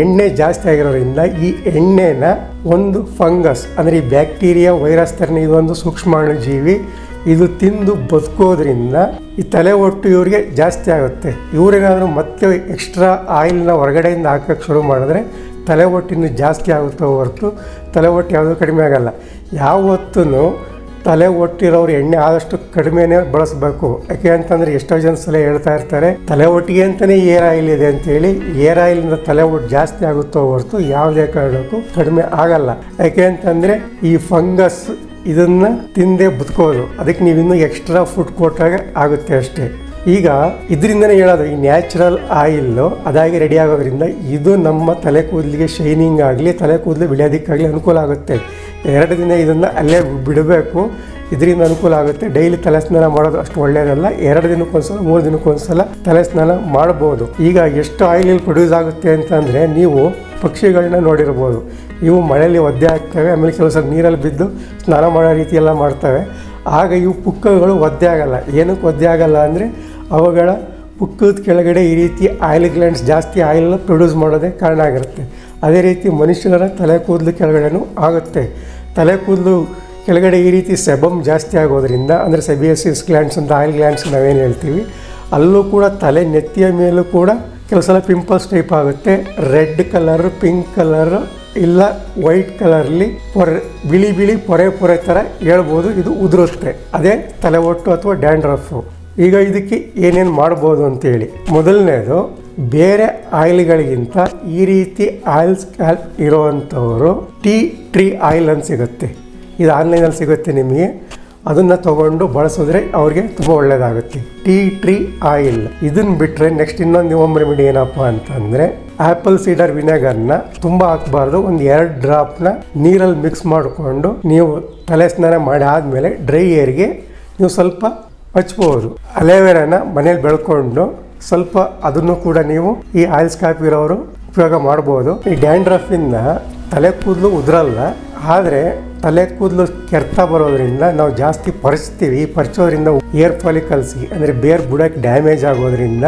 ಎಣ್ಣೆ ಜಾಸ್ತಿ ಆಗಿರೋದ್ರಿಂದ ಈ ಎಣ್ಣೆನ ಒಂದು ಫಂಗಸ್, ಅಂದರೆ ಈ ಬ್ಯಾಕ್ಟೀರಿಯಾ ವೈರಸ್ ಥರನೇ ಇದೊಂದು ಸೂಕ್ಷ್ಮಾಣು ಜೀವಿ ಇದು ತಿಂದು ಬದುಕೋದ್ರಿಂದ ಈ ತಲೆ ಒಟ್ಟು ಇವ್ರಿಗೆ ಜಾಸ್ತಿ ಆಗುತ್ತೆ. ಇವರೇನಾದರೂ ಮತ್ತೆ ಎಕ್ಸ್ಟ್ರಾ ಆಯಿಲ್ನ ಹೊರಗಡೆಯಿಂದ ಹಾಕಕ್ಕೆ ಶುರು ಮಾಡಿದ್ರೆ ತಲೆ ಒಟ್ಟಿನ್ನು ಜಾಸ್ತಿ ಆಗುತ್ತೆ ಹೊರತು ತಲೆ ಒಟ್ಟು ಯಾವುದೂ ಕಡಿಮೆ ಆಗಲ್ಲ. ಯಾವತ್ತೂ ತಲೆ ಒಟ್ಟಿರೋರು ಎಣ್ಣೆ ಆದಷ್ಟು ಕಡಿಮೆನೇ ಬಳಸಬೇಕು. ಯಾಕೆ ಅಂತಂದ್ರೆ ಎಷ್ಟೋ ಜನ ಸಲ ಹೇಳ್ತಾ ಇರ್ತಾರೆ, ತಲೆ ಒಟ್ಟಿಗೆ ಅಂತಲೇ ಏರ್ ಆಯಿಲ್ ಇದೆ ಅಂತೇಳಿ, ಏರ್ ಆಯಿಲಿಂದ ತಲೆ ಒಟ್ಟು ಜಾಸ್ತಿ ಆಗುತ್ತೋ ಹೊರತು ಯಾವುದೇ ಕಾರಣಕ್ಕೂ ಕಡಿಮೆ ಆಗಲ್ಲ. ಯಾಕೆ ಅಂತಂದ್ರೆ ಈ ಫಂಗಸ್ ಇದನ್ನ ತಿಂದೇ ಬದುಕೋದು. ಅದಕ್ಕೆ ನೀವು ಇನ್ನೂ ಎಕ್ಸ್ಟ್ರಾ ಫುಡ್ ಕೊಟ್ಟಾಗ ಆಗುತ್ತೆ ಅಷ್ಟೇ. ಈಗ ಇದರಿಂದನೇ ಹೇಳೋದು, ಈ ನ್ಯಾಚುರಲ್ ಆಯಿಲ್ಲು ಅದಾಗಿ ರೆಡಿ ಆಗೋದ್ರಿಂದ ಇದು ನಮ್ಮ ತಲೆ ಕೂದಲಿಗೆ ಶೈನಿಂಗ್ ಆಗಲಿ, ತಲೆ ಕೂದಲು ಬೆಳೆಯೋದಕ್ಕಾಗಲಿ ಅನುಕೂಲ ಆಗುತ್ತೆ. ಎರಡು ದಿನ ಇದನ್ನು ಅಲ್ಲೇ ಬಿಡಬೇಕು. ಇದರಿಂದ ಅನುಕೂಲ ಆಗುತ್ತೆ. ಡೈಲಿ ತಲೆ ಸ್ನಾನ ಮಾಡೋದು ಅಷ್ಟು ಒಳ್ಳೆಯದಲ್ಲ ಎರಡು ದಿನಕ್ಕೊಂದ್ಸಲ, ಮೂರು ದಿನಕ್ಕೊಂದ್ಸಲ ತಲೆ ಸ್ನಾನ ಮಾಡಬಹುದು ಈಗ ಎಷ್ಟು ಆಯಿಲ್ ಇಲ್ಲಿ ಪ್ರೊಡ್ಯೂಸ್ ಆಗುತ್ತೆ ಅಂತಂದರೆ ನೀವು ಪಕ್ಷಿಗಳನ್ನ ನೋಡಿರ್ಬೋದು. ಇವು ಮಳೆಯಲ್ಲಿ ಒದ್ದೆ ಆಗ್ತವೆ, ಆಮೇಲೆ ಕೆಲವು ಸಲ ನೀರಲ್ಲಿ ಬಿದ್ದು ಸ್ನಾನ ಮಾಡೋ ರೀತಿ ಎಲ್ಲ ಮಾಡ್ತವೆ. ಆಗ ಇವು ಪುಕ್ಕಗಳು ಒದ್ದೆ ಆಗಲ್ಲ. ಏನಕ್ಕೆ ಒದ್ದೆ ಆಗಲ್ಲ ಅಂದರೆ ಅವುಗಳ ಪುಕ್ಕದ ಕೆಳಗಡೆ ಈ ರೀತಿ ಆಯಿಲ್ ಗ್ಲ್ಯಾಂಡ್ಸ್ ಜಾಸ್ತಿ ಆಯಿಲ್ ಪ್ರೊಡ್ಯೂಸ್ ಮಾಡೋದೇ ಕಾರಣ ಆಗಿರುತ್ತೆ. ಅದೇ ರೀತಿ ಮನುಷ್ಯರ ತಲೆ ಕೂದಲು ಕೆಳಗಡೆನೂ ಆಗುತ್ತೆ. ತಲೆ ಕೂದಲು ಕೆಳಗಡೆ ಈ ರೀತಿ ಸೆಬಮ್ ಜಾಸ್ತಿ ಆಗೋದ್ರಿಂದ, ಅಂದರೆ ಸೆಬಿಯಸಿಸ್ ಗ್ಲ್ಯಾಂಡ್ಸ್ ಅಂತ, ಆಯಿಲ್ ಗ್ಲ್ಯಾಂಡ್ಸ್ ನಾವೇನು ಹೇಳ್ತೀವಿ, ಅಲ್ಲೂ ಕೂಡ ತಲೆ ನೆತ್ತಿಯ ಮೇಲೂ ಕೂಡ ಕೆಲವು ಸಲ ಪಿಂಪಲ್ಸ್ ಟೈಪ್ ಆಗುತ್ತೆ. ರೆಡ್ ಕಲರ್, ಪಿಂಕ್ ಕಲರ್, ಇಲ್ಲ ವೈಟ್ ಕಲರ್ಲಿ ಪೊರೆ, ಬಿಳಿ ಬಿಳಿ ಪೊರೆ ಪೊರೆ ಥರ ಹೇಳ್ಬೋದು, ಇದು ಉದುರುತ್ತೆ. ಅದೇ ತಲೆ ಒಟ್ಟು ಅಥವಾ ಡ್ಯಾಂಡ್ರಫು. ಈಗ ಇದಕ್ಕೆ ಏನೇನು ಮಾಡ್ಬೋದು ಅಂತೇಳಿ. ಮೊದಲನೇದು ಬೇರೆ ಆಯಿಲ್ಗಳಿಗಿಂತ ಈ ರೀತಿ ಆಯಿಲ್ ಸ್ಕ್ಯಾಲ್ಪ್ ಇರೋವಂಥವರು ಟೀ ಟ್ರೀ ಆಯಿಲ್ ಅಂತ ಸಿಗುತ್ತೆ. ಇದು ಆನ್ಲೈನಲ್ಲಿ ಸಿಗುತ್ತೆ ನಿಮಗೆ. ಅದನ್ನು ತಗೊಂಡು ಬಳಸಿದ್ರೆ ಅವ್ರಿಗೆ ತುಂಬ ಒಳ್ಳೆಯದಾಗುತ್ತೆ ಟೀ ಟ್ರೀ ಆಯಿಲ್. ಇದನ್ನು ಬಿಟ್ಟರೆ ನೆಕ್ಸ್ಟ್ ಇನ್ನೊಂದು ಹೋಮ್ ರೆಮಿಡಿ ಏನಪ್ಪ ಅಂತಂದರೆ ಆ್ಯಪಲ್ ಸೀಡರ್ ವಿನೆಗರ್ನ ತುಂಬ ಹಾಕಬಾರ್ದು. ಒಂದು ಎರಡು ಡ್ರಾಪ್ನ ನೀರಲ್ಲಿ ಮಿಕ್ಸ್ ಮಾಡಿಕೊಂಡು ನೀವು ತಲೆ ಸ್ನಾನ ಮಾಡಿ ಆದಮೇಲೆ ಡ್ರೈ ಏರ್ಗೆ ನೀವು ಸ್ವಲ್ಪ ಹಚ್ಬೋದು. ಅಲೆವೆರಾನ ಮನೇಲಿ ಬೆಳ್ಕೊಂಡು ಸ್ವಲ್ಪ ಅದನ್ನು ಕೂಡ ನೀವು ಈ ಆಯಿಲ್ ಸ್ಕ್ಯಾಪ್ ಇರೋರು ಉಪಯೋಗ ಮಾಡ್ಬೋದು. ಈ ಡ್ಯಾಂಡ್ರಫಿಂದ ತಲೆ ಕೂದಲು ಉದುರಲ್ಲ, ಆದರೆ ತಲೆ ಕೂದಲು ಕೆರ್ತಾ ಬರೋದ್ರಿಂದ ನಾವು ಜಾಸ್ತಿ ಪರ್ಚ್ತೀವಿ. ಈ ಪರ್ಚೋದ್ರಿಂದ ಏರ್ ಫಾಲಿಕಲ್ಸ್ಗೆ ಅಂದರೆ ಬೇರ್ ಬುಡಕ್ಕೆ ಡ್ಯಾಮೇಜ್ ಆಗೋದ್ರಿಂದ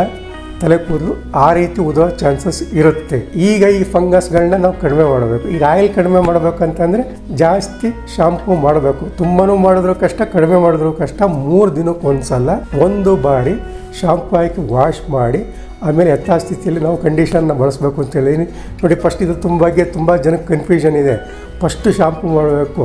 ತಲೆ ಕೂದಲು ಆ ರೀತಿ ಉದುರೋ ಚಾನ್ಸಸ್ ಇರುತ್ತೆ. ಈಗ ಈ ಫಂಗಸ್ಗಳನ್ನ ನಾವು ಕಡಿಮೆ ಮಾಡಬೇಕು. ಈಗ ಆಯಿಲ್ ಕಡಿಮೆ ಮಾಡಬೇಕಂತಂದರೆ ಜಾಸ್ತಿ ಶಾಂಪೂ ಮಾಡಬೇಕು. ತುಂಬಾನು ಮಾಡಿದ್ರು ಕಷ್ಟ, ಕಡಿಮೆ ಮಾಡಿದ್ರು ಕಷ್ಟ. ಮೂರು ದಿನಕ್ಕೆ ಒಂದ್ಸಲ ಒಂದು ಬಾರಿ ಶಾಂಪೂ ಹಾಕಿ ವಾಶ್ ಮಾಡಿ, ಆಮೇಲೆ ಯಥಾಸ್ಥಿತಿಯಲ್ಲಿ ನಾವು ಕಂಡೀಷನ್ನ ಬಳಸಬೇಕು ಅಂತ ನೋಡಿ ಫಸ್ಟ್ ಇದು ತುಂಬ ಬಗ್ಗೆ ತುಂಬ ಜನಕ್ಕೆ ಕನ್ಫ್ಯೂಷನ್ ಇದೆ. ಫಸ್ಟು ಶಾಂಪು ಮಾಡಬೇಕು.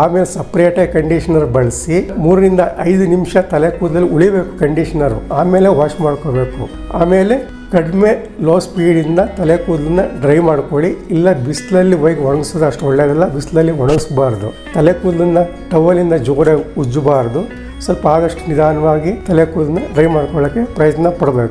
ಆಮೇಲೆ ಸಪ್ರೇಟಾಗಿ ಕಂಡೀಷನರ್ ಬಳಸಿ, ಮೂರರಿಂದ ಐದು ನಿಮಿಷ ತಲೆ ಕೂದಲು ಉಳಿಬೇಕು ಕಂಡೀಷ್ನರು ಆಮೇಲೆ ವಾಶ್ ಮಾಡ್ಕೋಬೇಕು. ಆಮೇಲೆ ಕಡಿಮೆ ಲೋ ಸ್ಪೀಡಿಂದ ತಲೆ ಕೂದಲನ್ನ ಡ್ರೈ ಮಾಡ್ಕೊಳ್ಳಿ. ಇಲ್ಲ ಬಿಸಿಲಲ್ಲಿ ಹೋಗಿ ಒಣಗಿಸೋದು ಅಷ್ಟು ಒಳ್ಳೆಯದಲ್ಲ ಬಿಸಿಲಲ್ಲಿ ಒಣಗಿಸ್ಬಾರ್ದು. ತಲೆ ಕೂದಲನ್ನ ಟವಲಿಂದ ಜೋರಾಗಿ ಉಜ್ಜಬಾರ್ದು. ಸ್ವಲ್ಪ ಆದಷ್ಟು ನಿಧಾನವಾಗಿ ತಲೆ ಕೂದಲನ್ನ ಡ್ರೈ ಮಾಡ್ಕೊಳ್ಳೋಕ್ಕೆ ಪ್ರಯತ್ನ ಪಡಬೇಕು.